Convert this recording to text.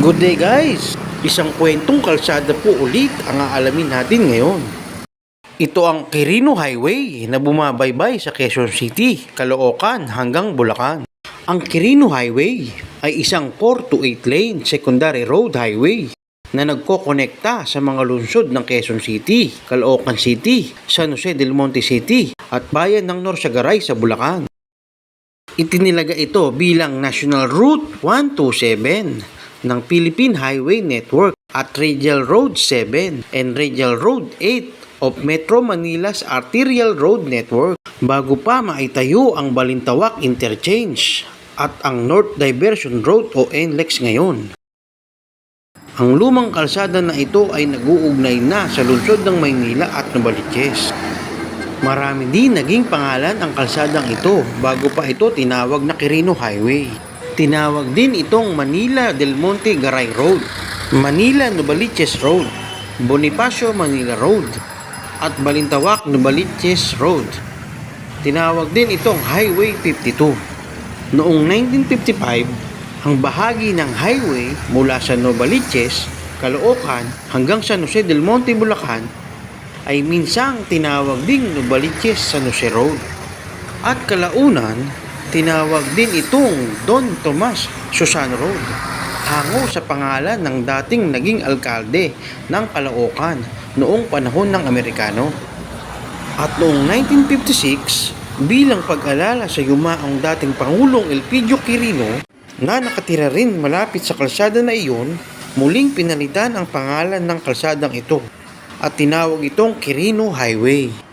Good day guys! Isang kwentong kalsada po ulit ang aalamin natin ngayon. Ito ang Quirino Highway na bumabaybay sa Quezon City, Caloocan hanggang Bulacan. Ang Quirino Highway ay isang 4 to 8 lane secondary road highway na nagkokonekta sa mga lungsod ng Quezon City, Caloocan City, San Jose del Monte City at bayan ng Norsagaray sa Bulacan. Itinilaga ito bilang National Route 127 ng Philippine Highway Network at Radial Road 7 and Radial Road 8 of Metro Manila's Arterial Road Network bago pa maitayo ang Balintawak Interchange at ang North Diversion Road o NLEX ngayon. Ang lumang kalsada na ito ay nag-uugnay na sa lungsod ng Maynila at Novaliches. Marami din naging pangalan ang kalsadang ito bago pa ito tinawag na Quirino Highway. Tinawag din itong Manila Del Monte Garay Road, Manila Novaliches Road, Bonifacio Manila Road, at Balintawak Novaliches Road. Tinawag din itong Highway 52. Noong 1955, ang bahagi ng highway mula sa Novaliches, Caloocan hanggang San Jose del Monte, Bulacan ay minsang tinawag ding Novaliches San Jose Road. At kalaunan, tinawag din itong Don Tomas Susano Road. Hango sa pangalan ng dating naging alkalde ng Caloocan noong panahon ng Amerikano. At noong 1956, bilang pag-alala sa yumaong dating Pangulong Elpidio Quirino na nakatira rin malapit sa kalsada na iyon, muling pinalitan ang pangalan ng kalsadang ito at tinawag itong Quirino Highway.